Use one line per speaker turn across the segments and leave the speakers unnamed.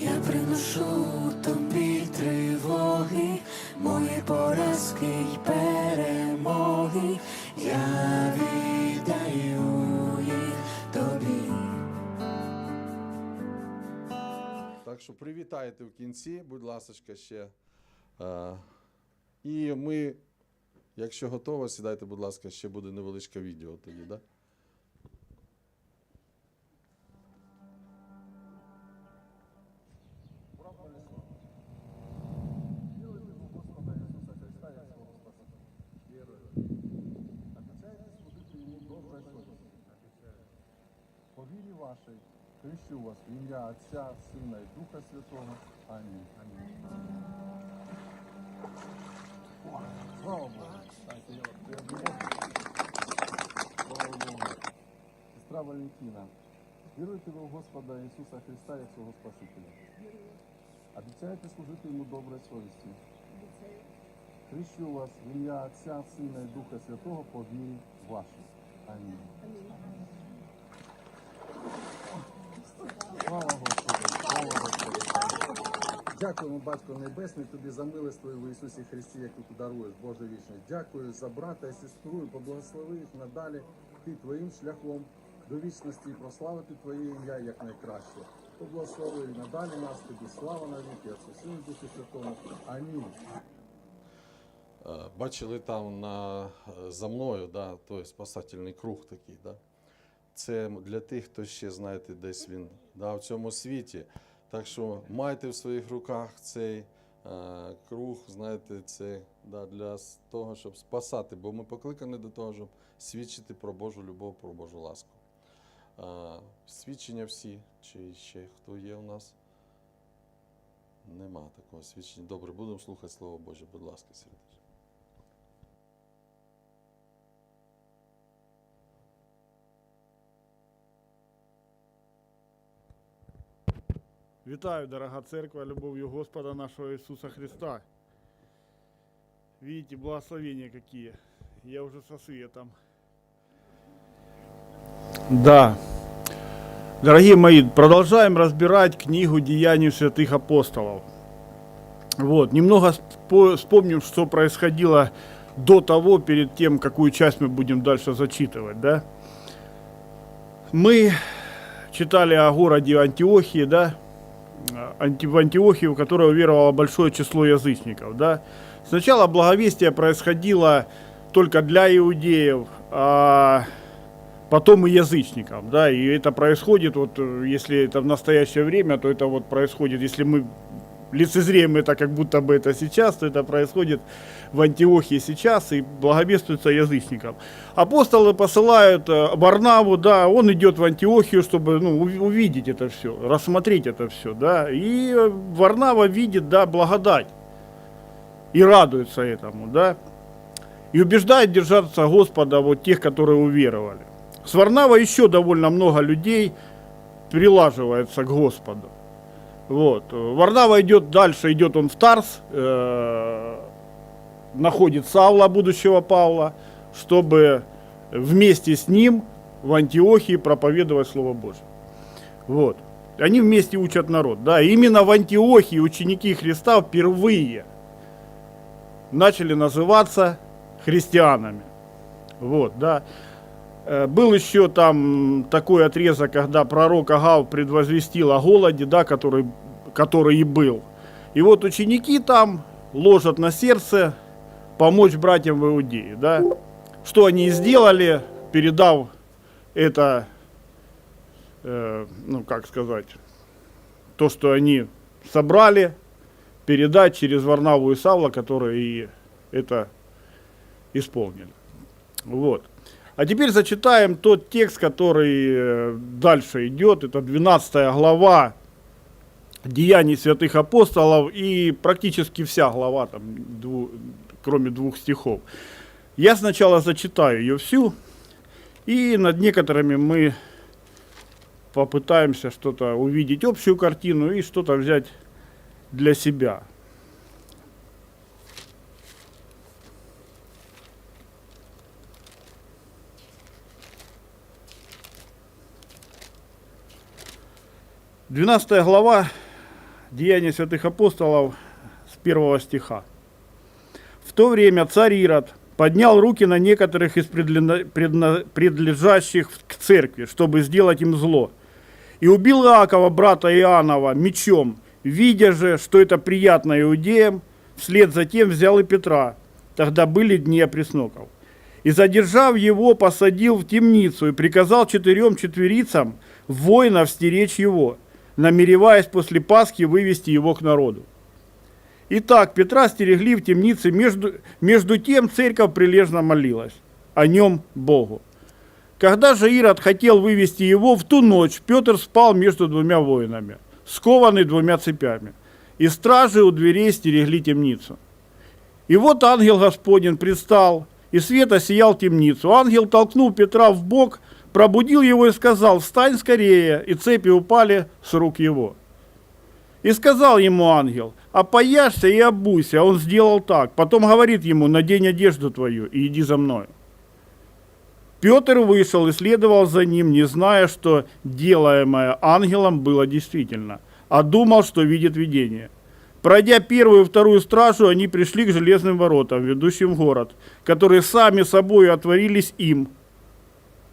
Я приношу тобі тривоги, мої поразки й перемоги, я віддаю їх тобі.
Так що привітайте в кінці, будь ласка, ще. Е, і ми, якщо готово, сідайте, будь ласка, ще буде невеличке відео тоді, да?
Хрещу вас в ім'я Отця, Сина і Духа Святого. Амінь. Амінь. Слава Богу! Слава Богу. Сестра Валентина, віруєте ви в Господа Ісуса Христа як свого Спасителя? Обіцяєте служити йому доброю совісті? Хрещу вас в ім'я Отця, Сина і Духа Святого по вірі вашій. Амінь. Слава Господу, слава Господу. Дякуємо, Батько Небесний, тобі за милость в Ісусі Христі, яку ти даруєш, Боже вічний. Дякую за брата і сестру, і поблагослови їх надалі ти твоїм шляхом до вічності і прославити Твоє ім'я як найкраще. Поблагослови надалі нас, тобі слава навіки, Отцю Сину Духу Святому. Амінь.
Е, Бачили там на, е, за мною, да, той спасательний круг такий. Да? Це для тих, хто ще, знаєте, десь він да, в цьому світі. Так що майте в своїх руках цей е, круг, знаєте, це да, для того, щоб спасати, бо ми покликані до того, щоб свідчити про Божу любов, про Божу ласку. Е, свідчення всі, чи ще хто є у нас? Нема такого свідчення. Добре, будемо слухати Слово Боже, будь ласка, сердечно.
Вітаю, дорога церква, любовью Господа нашего Иисуса Христа. Видите, благословения какие. Я уже со светом. Да. Дорогие мои, продолжаем разбирать книгу Деяний святых апостолов. Вот, немного спо- вспомним, что происходило до того, перед тем, какую часть мы будем дальше зачитывать, да? Мы читали о городе Антиохии, да? Анти, в Антиохию, в которую веровало большое число язычников. Да? Сначала благовестие происходило только для иудеев, а потом и язычникам. Да? И это происходит, вот, э, если это в настоящее время, то это вот происходит, если мы лицезреем это как будто бы это сейчас, то это происходит в Антиохии сейчас и благовествуется язычникам. Апостолы посылают э, Варнаву, да, он идет в Антиохию, чтобы ну, уви- увидеть это все, рассмотреть это все, да. И э, Варнава видит, да, благодать и радуется этому, да. И убеждает держаться Господа вот тех, которые уверовали. С Варнава еще довольно много людей прилаживается к Господу. Вот. Варнава идет дальше, идет он в Тарс, э, находит Савла, будущего Павла, чтобы вместе с ним в Антиохии проповедовать Слово Божие. Вот. Они вместе учат народ. Да, именно в Антиохии ученики Христа впервые начали называться христианами. Вот, да. Э, Был еще там такой отрезок, когда пророк Агав предвозвестил о голоде, да, который, который и был. И вот ученики там ложат на сердце помочь братьям в Иудее, да. Что они и сделали, передав это, э, ну как сказать, то, что они собрали, передать через Варнаву и Савла, которые и это исполнили. Вот. А теперь зачитаем тот текст, который э, дальше идет. Это 12 глава Деяний святых апостолов и практически вся глава, там, дву- кроме двух стихов. Я сначала зачитаю ее всю, и над некоторыми мы попытаемся что-то увидеть, общую картину и что-то взять для себя. Двенадцатая глава Деяния святых апостолов с первого стиха. В то время царь Ирод поднял руки на некоторых из предлежащих к церкви, чтобы сделать им зло. И убил Иакова, брата Иоаннова, мечом. Видя же, что это приятно иудеям, вслед за тем взял и Петра. Тогда были дни опресноков. И, задержав его, посадил в темницу и приказал четырем четверицам воинов стеречь его, намереваясь после Пасхи вывести его к народу. Итак, Петра стерегли в темнице, между, между тем церковь прилежно молилась о нем Богу. Когда же Ирод хотел вывести его, в ту ночь Петр спал между двумя воинами, скованный двумя цепями, и стражи у дверей стерегли темницу. И вот ангел Господень предстал, и свет осиял темницу. Ангел толкнул Петра в бок, пробудил его и сказал, «Встань скорее!» И цепи упали с рук его. И сказал ему ангел, «Опояшься и обуйся». Он сделал так. Потом говорит ему, «Надень одежду твою и иди за мною». Петр вышел и следовал за ним, не зная, что делаемое ангелом было действительно, а думал, что видит видение. Пройдя первую и вторую стражу, они пришли к железным воротам, ведущим в город, которые сами собой отворились им.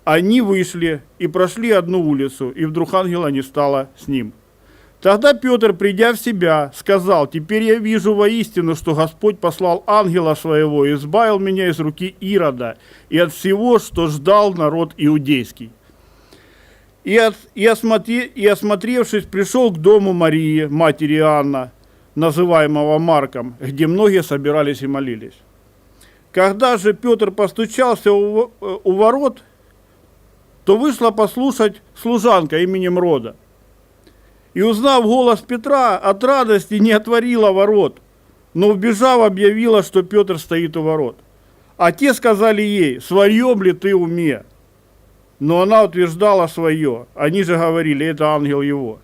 Они вышли и прошли одну улицу, и вдруг ангела не стало с ним. Тогда Петр, придя в себя, сказал, «Теперь я вижу воистину, что Господь послал ангела своего и избавил меня из руки Ирода и от всего, что ждал народ иудейский». И, от, и, осмотре, и осмотревшись, пришел к дому Марии, матери Анна, называемого Марком, где многие собирались и молились. Когда же Петр постучался у, во- у ворот, то вышла послушать служанка именем Рода. И узнав голос Петра, от радости не отворила ворот, но вбежав, объявила, что Петр стоит у ворот. А те сказали ей, своем ли ты уме? Но она утверждала свое. Они же говорили, это ангел его.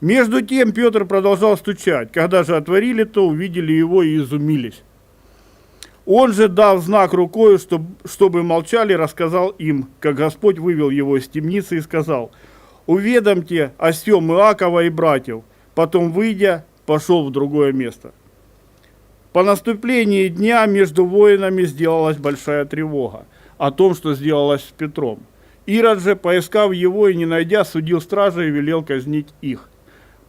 Между тем Петр продолжал стучать. Когда же отворили, то увидели его и изумились. Он же, дав знак рукой, чтоб- чтобы молчали, рассказал им, как Господь вывел его из темницы и сказал, «Уведомьте о сем Иакова и братьев». Потом, выйдя, пошел в другое место. По наступлении дня между воинами сделалась большая тревога о том, что сделалось с Петром. Ирод же, поискав его и не найдя, судил стражей и велел казнить их.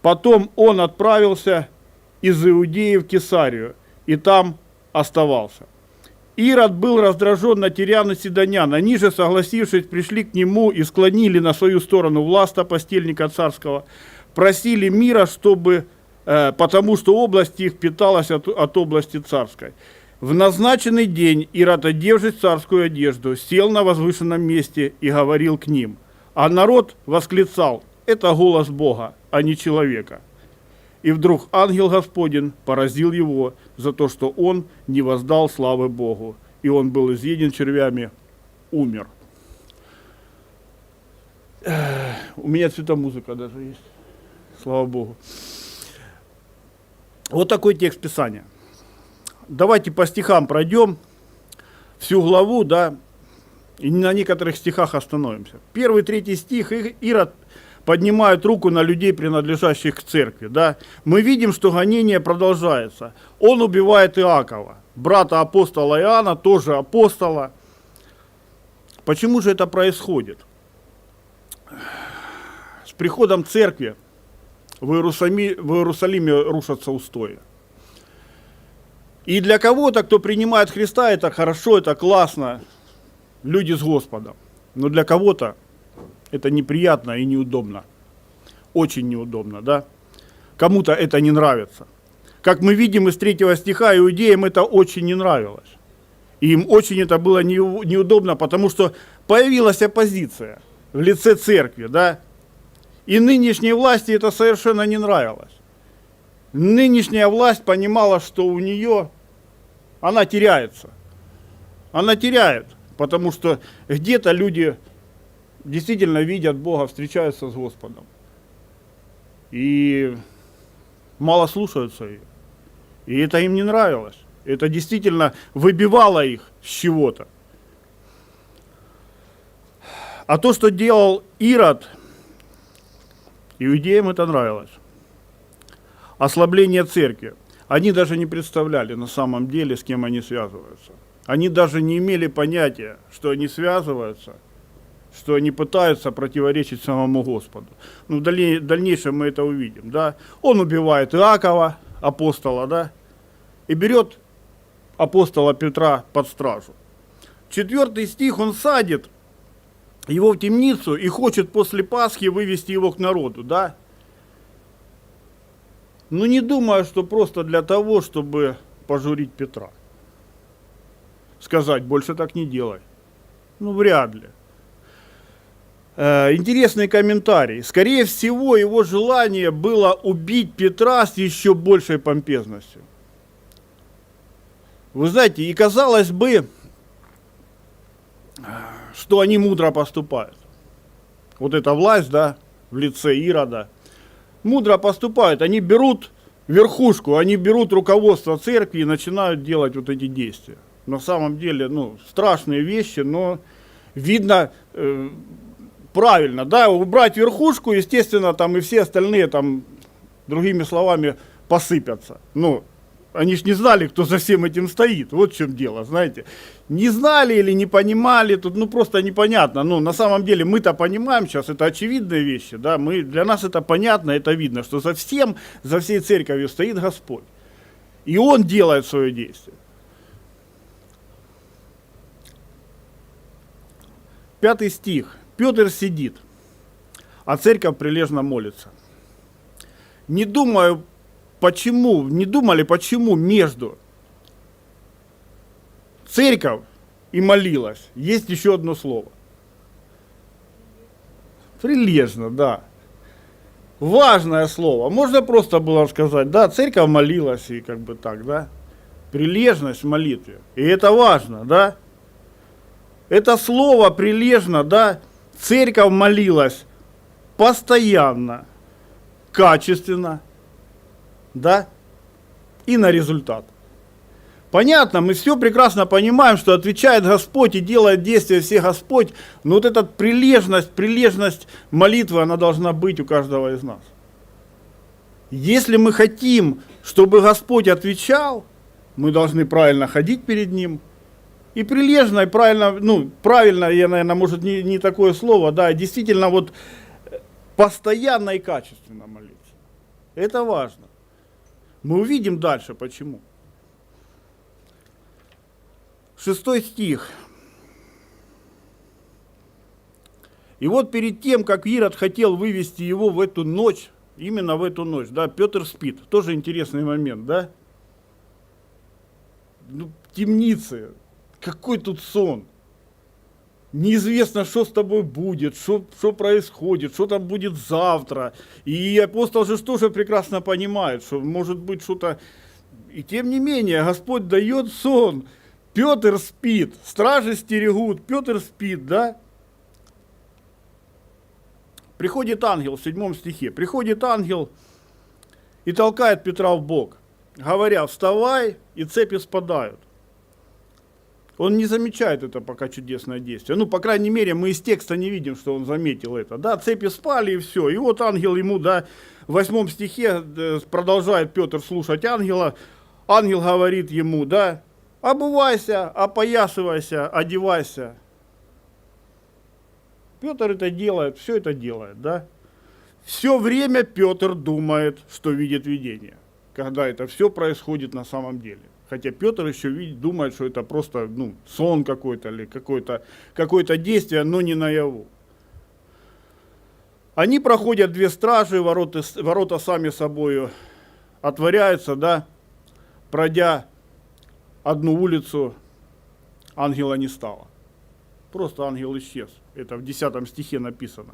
Потом он отправился из Иудеи в Кесарию и там оставался. Ирод был раздражен на Тириана Сидонян. Они же, согласившись, пришли к нему и склонили на свою сторону власта постельника царского, просили мира, чтобы, э, потому что область их питалась от, от области царской. В назначенный день Ирод, одевшись царскую одежду, сел на возвышенном месте и говорил к ним. А народ восклицал, это голос Бога, а не человека. И вдруг ангел Господень поразил его за то, что он не воздал славы Богу. И он был изъеден червями, умер. У меня цветомузыка даже есть. Слава Богу. Вот такой текст Писания. Давайте по стихам пройдем всю главу, да, и на некоторых стихах остановимся. Первый, третий стих, Ирод поднимает руку на людей, принадлежащих к церкви. Да? Мы видим, что гонение продолжается. Он убивает Иакова, брата апостола Иоанна, тоже апостола. Почему же это происходит? С приходом церкви в Иерусалиме, в Иерусалиме рушатся устои. И для кого-то, кто принимает Христа, это хорошо, это классно, люди с Господом. Но для кого-то это неприятно и неудобно. Очень неудобно, да? Кому-то это не нравится. Как мы видим из третьего стиха, иудеям это очень не нравилось. И им очень это было неу- неудобно, потому что появилась оппозиция в лице церкви, да? И нынешней власти это совершенно не нравилось. Нынешняя власть понимала, что у нее она теряется. Она теряет, потому что где-то люди действительно видят Бога, встречаются с Господом. И мало слушаются ее. И это им не нравилось. Это действительно выбивало их с чего-то. А то, что делал Ирод, иудеям это нравилось. ослабление церкви. Они даже не представляли на самом деле, с кем они связываются. Они даже не имели понятия, что они связываются, что они пытаются противоречить самому Господу. Ну, в дальней- дальнейшем мы это увидим, да. Он убивает Иакова, апостола, да, и берет апостола Петра под стражу. Четвертый стих он садит его в темницу и хочет после Пасхи вывести его к народу, да? Ну не думаю, что просто для того, чтобы пожурить Петра. Сказать, больше так не делай. Ну вряд ли. Э, интересный комментарий. Скорее всего, его желание было убить Петра с еще большей помпезностью. Вы знаете, и казалось бы, что они мудро поступают. Вот эта власть, да, в лице Ирода, мудро поступают. Они берут верхушку, они берут руководство церкви и начинают делать вот эти действия. На самом деле, ну, страшные вещи, но видно э, правильно, да, убрать верхушку, естественно, там и все остальные там, другими словами, посыпятся. Ну, они ж не знали, кто за всем этим стоит. Вот в чем дело, знаете. Не знали или не понимали, тут ну просто непонятно. Ну, на самом деле мы-то понимаем сейчас, это очевидные вещи, да, мы, для нас это понятно, это видно, что за всем, за всей церковью стоит Господь. И Он делает свое действие. Пятый стих. Петр сидит, а церковь прилежно молится. Не думаю, почему, не думали, почему между церковь и молилась есть еще одно слово. Прилежно, да. Важное слово. Можно просто было сказать, да, церковь молилась и как бы так, да. Прилежность в молитве. И это важно, да. Это слово прилежно, да. Церковь молилась постоянно, качественно, да, и на результат. Понятно, мы все прекрасно понимаем, что отвечает Господь и делает действия все Господь, но вот эта прилежность, прилежность молитвы, она должна быть у каждого из нас. Если мы хотим, чтобы Господь отвечал, мы должны правильно ходить перед Ним, и прилежно, и правильно, ну, правильно, я, наверное, может, не, не такое слово, да, действительно, вот э, постоянно и качественно молиться. Это важно. Мы увидим дальше, почему. Шестой стих. И вот перед тем, как Ирод хотел вывести его в эту ночь, именно в эту ночь, да, Петр спит. Тоже интересный момент, да? Ну, в темнице. Какой тут сон? Неизвестно, что с тобой будет, что, что происходит, что там будет завтра. И апостол же тоже прекрасно понимает, что может быть что-то... И тем не менее, Господь дает сон. Петр спит, стражи стерегут, Петр спит, да? Приходит ангел в седьмом стихе. Приходит ангел и толкает Петра в бок, говоря, вставай, и цепи спадают. Он не замечает это пока чудесное действие. Ну, по крайней мере, мы из текста не видим, что он заметил это. Да, цепи спали и все. И вот ангел ему, да, в восьмом стихе э, продолжает Петр слушать ангела. Ангел говорит ему, да, обувайся, опоясывайся, одевайся. Петр это делает, все это делает, да. Все время Петр думает, что видит видение, когда это все происходит на самом деле. Хотя Петр еще видит, думает, что это просто ну, сон какой-то или какое-то какое действие, но не наяву. Они проходят две стражи, ворота, ворота сами собой отворяются, да, пройдя одну улицу, ангела не стало. Просто ангел исчез. Это в 10 стихе написано.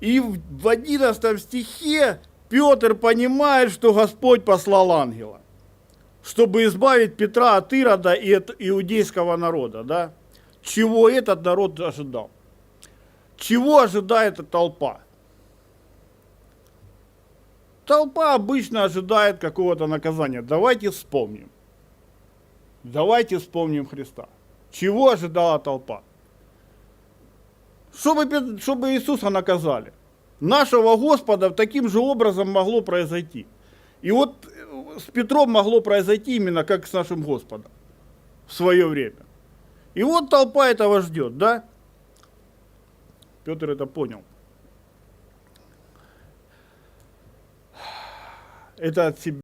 И в 11 стихе Петр понимает, что Господь послал ангела чтобы избавить Петра от Ирода и от иудейского народа, да? Чего этот народ ожидал? Чего ожидает эта толпа? Толпа обычно ожидает какого-то наказания. Давайте вспомним. Давайте вспомним Христа. Чего ожидала толпа? Чтобы, чтобы Иисуса наказали. нашего Господа таким же образом могло произойти. И вот с Петром могло произойти именно как с нашим Господом в свое время. И вот толпа этого ждет, да? Петр это понял. Это от себя.